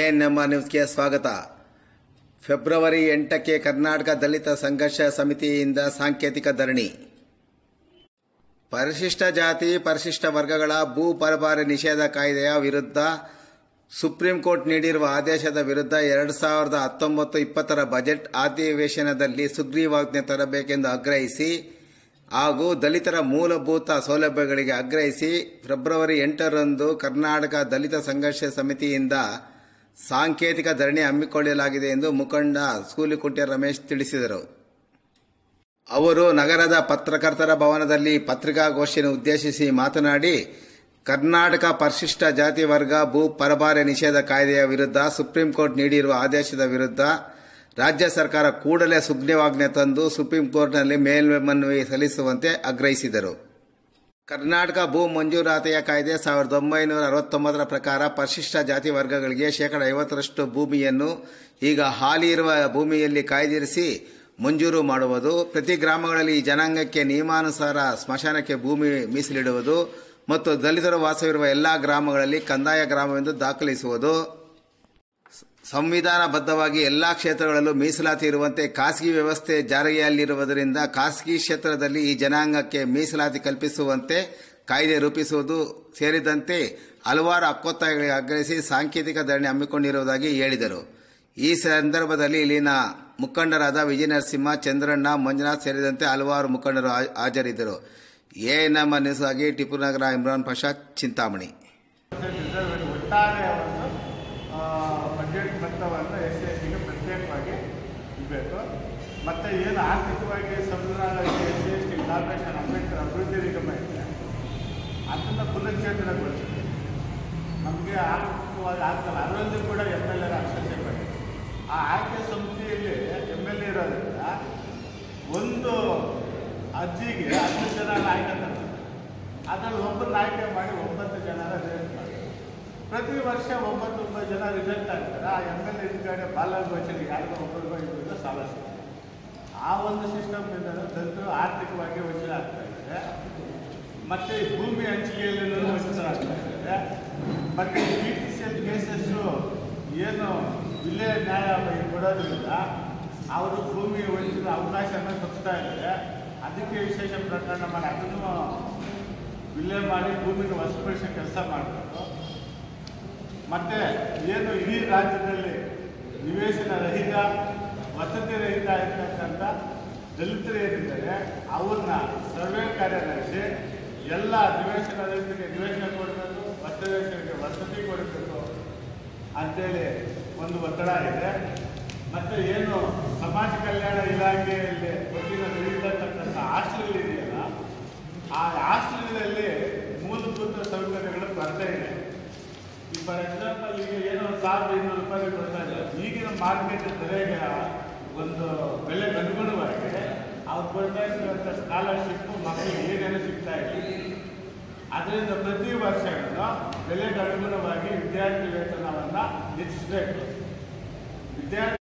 ANM ನ್ಯೂಸ್ಗೆ ಸ್ವಾಗತ? February ಎಂಟಕ್ಕೆ ಕರ್ನಾಟಕ ದಲಿತ ಸಂಘರ್ಷ ಸಮಿತಿಯಿಂದ ಸಾಂಕೇತಿಕ ಧರಣಿ. ಪರಿಶಿಷ್ಟ ಜಾತಿ, ಪರಿಶಿಷ್ಟ ವರ್ಗಗಳ ಭೂ ಪರಭಾರಿ ನಿಷೇಧ ಕಾಯ್ದೆಯ ವಿರುದ್ಧ ಸುಪ್ರೀಂ ಕೋರ್ಟ್ ನೀಡಿರುವ ಆದೇಶದ ವಿರುದ್ಧ ಎರಡು ಸಾವಿರದ ಹತ್ತೊಂಬತ್ತು ಇಪ್ಪತ್ತರ ಬಜೆಟ್ ಅಧಿವೇಶನದಲ್ಲಿ ಸುಗ್ರೀವಾಜ್ಞೆ ತರಬೇಕೆಂದು ಆಗ್ರಹಿಸಿ ಹಾಗೂ ದಲಿತರ ಮೂಲಭೂತ ಸೌಲಭ್ಯಗಳಿಗೆ ಆಗ್ರಹಿಸಿ ಫೆಬ್ರವರಿ ಎಂಟರಂದು ಕರ್ನಾಟಕ ದಲಿತ ಸಂಘರ್ಷ ಸಮಿತಿಯಿಂದ ಸಾಂಕೇತಿಕ ಧರಣಿ ಹಮ್ಮಿಕೊಳ್ಳಲಾಗಿದೆ ಎಂದು ಮುಖಂಡ ಸೂಲಿಕುಂಟೆ ರಮೇಶ್ ತಿಳಿಸಿದರು. ಅವರು ನಗರದ ಪತ್ರಕರ್ತರ ಭವನದಲ್ಲಿ ಪತ್ರಿಕಾಗೋಷ್ಠಿಯನ್ನು ಉದ್ದೇಶಿಸಿ ಮಾತನಾಡಿ, ಕರ್ನಾಟಕ ಪರಿಶಿಷ್ಟ ಜಾತಿ ವರ್ಗ ಭೂ ಪರಭಾರೆ ನಿಷೇಧ ಕಾಯ್ದೆಯ ವಿರುದ್ಧ ಸುಪ್ರೀಂ ಕೋರ್ಟ್ ನೀಡಿರುವ ಆದೇಶದ ವಿರುದ್ಧ ರಾಜ್ಯ ಸರ್ಕಾರ ಕೂಡಲೇ ಸುಗ್ರೀವಾಜ್ಞೆ ತಂದು ಸುಪ್ರೀಂ ಕೋರ್ಟ್ನಲ್ಲಿ ಮೇಲ್ಮನವಿ ಸಲ್ಲಿಸುವಂತೆ ಆಗ್ರಹಿಸಿದರು. ಕರ್ನಾಟಕ ಭೂ ಮಂಜೂರಾತಿಯ ಕಾಯ್ದೆ ಸಾವಿರದ ಒಂಬೈನೂರ ಅರವತ್ತೊಂಬತ್ತರ ಪ್ರಕಾರ ಪರಿಶಿಷ್ಟ ಜಾತಿ ವರ್ಗಗಳಿಗೆ ಶೇಕಡ ಐವತ್ತರಷ್ಟು ಭೂಮಿಯನ್ನು ಈಗ ಹಾಲಿ ಇರುವ ಭೂಮಿಯಲ್ಲಿ ಕಾಯ್ದಿರಿಸಿ ಮಂಜೂರು ಮಾಡುವುದು. ಪ್ರತಿ ಗ್ರಾಮಗಳಲ್ಲಿ ಈ ಜನಾಂಗಕ್ಕೆ ನಿಯಮಾನುಸಾರ ಸ್ಮಶಾನಕ್ಕೆ ಭೂಮಿ ಮೀಸಲಿಡುವುದು ಮತ್ತು ದಲಿತರು ವಾಸವಿರುವ ಎಲ್ಲ ಗ್ರಾಮಗಳಲ್ಲಿ ಕಂದಾಯ ಗ್ರಾಮವೆಂದು ದಾಖಲಿಸುವುದು. ಸಂವಿಧಾನಬದ್ಧವಾಗಿ ಎಲ್ಲ ಕ್ಷೇತ್ರಗಳಲ್ಲೂ ಮೀಸಲಾತಿ ಇರುವಂತೆ ಖಾಸಗಿ ವ್ಯವಸ್ಥೆ ಜಾರಿಯಲ್ಲಿರುವುದರಿಂದ ಖಾಸಗಿ ಕ್ಷೇತ್ರದಲ್ಲಿ ಈ ಜನಾಂಗಕ್ಕೆ ಮೀಸಲಾತಿ ಕಲ್ಪಿಸುವಂತೆ ಕಾಯ್ದೆ ರೂಪಿಸುವುದು ಸೇರಿದಂತೆ ಹಲವಾರು ಹಕ್ಕೊತ್ತಾಯಗಳಿಗೆ ಆಗ್ರಹಿಸಿ ಸಾಂಕೇತಿಕ ಧರಣಿ ಹಮ್ಮಿಕೊಂಡಿರುವುದಾಗಿ ಹೇಳಿದರು. ಈ ಸಂದರ್ಭದಲ್ಲಿ ಇಲ್ಲಿನ ಮುಖಂಡರಾದ ವಿಜಯ ನರಸಿಂಹ, ಚಂದ್ರಣ್ಣ, ಮಂಜುನಾಥ್ ಸೇರಿದಂತೆ ಹಲವಾರು ಮುಖಂಡರು ಹಾಜರಿದ್ದರು. ಎಎನ್ಎಂ ನ್ಯೂಸ್ ಆಗಿ ಟಿಪ್ಪುನಗರ ಇಮ್ರಾನ್ ಪಾಷಾ ಚಿಂತಾಮಣಿ ರಿಸರ್ವ್ ಒಟ್ಟಾರೆ ಒಂದು ಆ, ಬಜೆಟ್ ಮೊತ್ತವನ್ನು ಎಸ್ ಎಸ್ ಟಿಗೆ ಪ್ರತ್ಯೇಕವಾಗಿ ಇರಬೇಕು ಮತ್ತು ಏನು ಆರ್ಥಿಕವಾಗಿ ಸಂವಿಧಾನದಲ್ಲಿ S C S T corporation, Ambedkar ಅಭಿವೃದ್ಧಿ ನಿಗಮ ಇದೆ ಅದನ್ನು ಪುನಶ್ಚೇತನಗೊಳಿಸಿದೆ ನಮಗೆ ಆರ್ಥಿಕವಾಗಿ ಆಗ್ತಲ್ಲ. ಅದರಲ್ಲಿ ಕೂಡ ಎಂ ಎಲ್ ಎರ ಅಕ್ಷತೆ ಆ ಆಯ್ಕೆ ಸಮಿತಿಯಲ್ಲಿ ಎಂ ಎಲ್ ಎ ಇರೋದ್ರಿಂದ ಒಂದು ಅರ್ಜಿಗೆ ಹತ್ತು ಜನ ಆಯ್ಕೆ ಅದರಲ್ಲಿ ಒಬ್ಬರನ್ನ ಆಯ್ಕೆ ಮಾಡಿ ಒಂಬತ್ತು ಪ್ರತಿ ವರ್ಷ ಒಂಬತ್ತು ಒಂಬತ್ತು ಜನ ರಿಜೆಕ್ಟ್ ಆಗ್ತಾರೆ. ಆ ಎಂ ಎಲ್ ಎ ಹಿಂದ್ಗಡೆ ಬಾಲಗೋಚರಿಗೆ ಯಾರಿಗೂ ಒಬ್ಬರಿಗೂ ಇಬ್ಬರಿಗೋ ಸಾಲ ಸಿಗುತ್ತೆ ಆ ಒಂದು ಸಿಸ್ಟಮ್ನಿಂದ ದಲಿತರು ಆರ್ಥಿಕವಾಗಿ ವಂಚನೆ ಆಗ್ತಾ ಇದ್ದಾರೆ. ಮತ್ತೆ ಭೂಮಿ ಹಂಚಿಕೆಯಲ್ಲಿ ವಂಚನೆ ಆಗ್ತಾ ಇದ್ದಾರೆ. ಮತ್ತೆ ಬಿ ಕೇಸಸ್ಸು ಏನು ವಿಲೇ ನ್ಯಾಯ ಕೊಡೋದ್ರಿಂದ ಅವರು ಭೂಮಿ ವಂಚಿತ ಅವಕಾಶನ ತಪ್ಪಿಸ್ತಾ ಇದ್ದಾರೆ. ಅದಕ್ಕೆ ವಿಶೇಷ ಪ್ರಕರಣ ಮಾಡಿ ಅದನ್ನು ವಿಲೇ ಮಾಡಿ ಭೂಮಿಗೆ ವಶಪಡಿಸೋ ಕೆಲಸ ಮಾಡಬೇಕು. ಮತ್ತೆ ಏನು ಇಡೀ ರಾಜ್ಯದಲ್ಲಿ ನಿವೇಶನ ರಹಿತ, ವಸತಿ ರಹಿತ ಇರ್ತಕ್ಕಂಥ ದಲಿತರು ಏನಿದ್ದಾರೆ, ಅವ್ರನ್ನ ಸರ್ವೆ ಕಾರ್ಯ ನಡೆಸಿ ಎಲ್ಲ ನಿವೇಶನ ರಹಿತರಿಗೆ ನಿವೇಶನ ಕೊಡಬೇಕು ವಸತಿ ವಸತಿ ಕೊಡಬೇಕು ಅಂತೇಳಿ ಒಂದು ಒತ್ತಡ ಇದೆ. ಮತ್ತೆ ಏನು ಸಮಾಜ ಕಲ್ಯಾಣ ಇಲಾಖೆಯಲ್ಲಿ ವತಿಯಿಂದ ನಡೀತಕ್ಕಂಥ ಹಾಸ್ಟೆಲ್ ಇದೆಯಲ್ಲ, ಆ ಹಾಸ್ಟೆಲ್ನಲ್ಲಿ ಮೂಲಭೂತ ಸೌಕರ್ಯಗಳ ಬರ್ತಾ ಇದೆ. ಈ ಫಾರ್ ಎಕ್ಸಾಂಪಲ್ ಈಗ ಏನೋ ಒಂದು ಸಾವಿರದ ಇನ್ನೂರು ರೂಪಾಯಿ ಬರ್ತಾ ಇಲ್ಲ ಈಗಿನ ಮಾರ್ಕೆಟ್ ಬೆಲೆಗೆ ಒಂದು ಬೆಲೆ ಅನುಗುಣವಾಗಿ ಅವ್ರು ಕೊಡ್ತಾ ಇರುವಂಥ ಸ್ಕಾಲರ್ಶಿಪ್ ಮಕ್ಕಳಿಗೆ ಏನೇನು ಸಿಗ್ತಾ ಇಲ್ಲ. ಅದರಿಂದ ಪ್ರತಿ ವರ್ಷಗಳು ಬೆಲೆಗೆ ಅನುಗುಣವಾಗಿ ವಿದ್ಯಾರ್ಥಿ ವೇತನವನ್ನು ಹೆಚ್ಚಿಸಬೇಕು. ವಿದ್ಯಾರ್ಥಿ